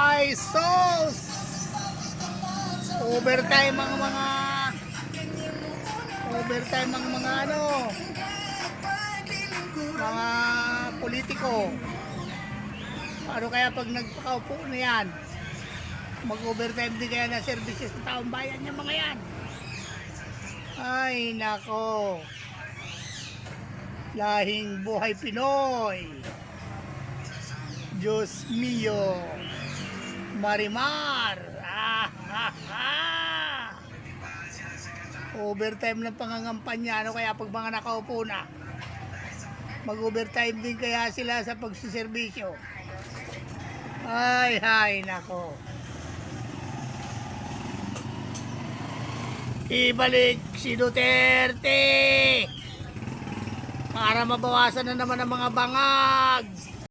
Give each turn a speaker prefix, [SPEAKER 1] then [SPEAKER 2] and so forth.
[SPEAKER 1] Ay, sos! Overtime ang mga overtime ang mga ano mga politiko. Paano kaya pag nagpakaupo na yan? Mag-overtime din kaya na services sa taong bayan yung mga yan. Ay, nako. Lahing buhay Pinoy. Diyos mio. Marimar. Ah. Overtime ng pangangampanya. Ano kaya pag mga nakaupo na? Mag-overtime din kaya sila sa pagsiservisyo. Ay, hay, nako. Ibalik si Duterte para mabawasan na naman ang mga bangag.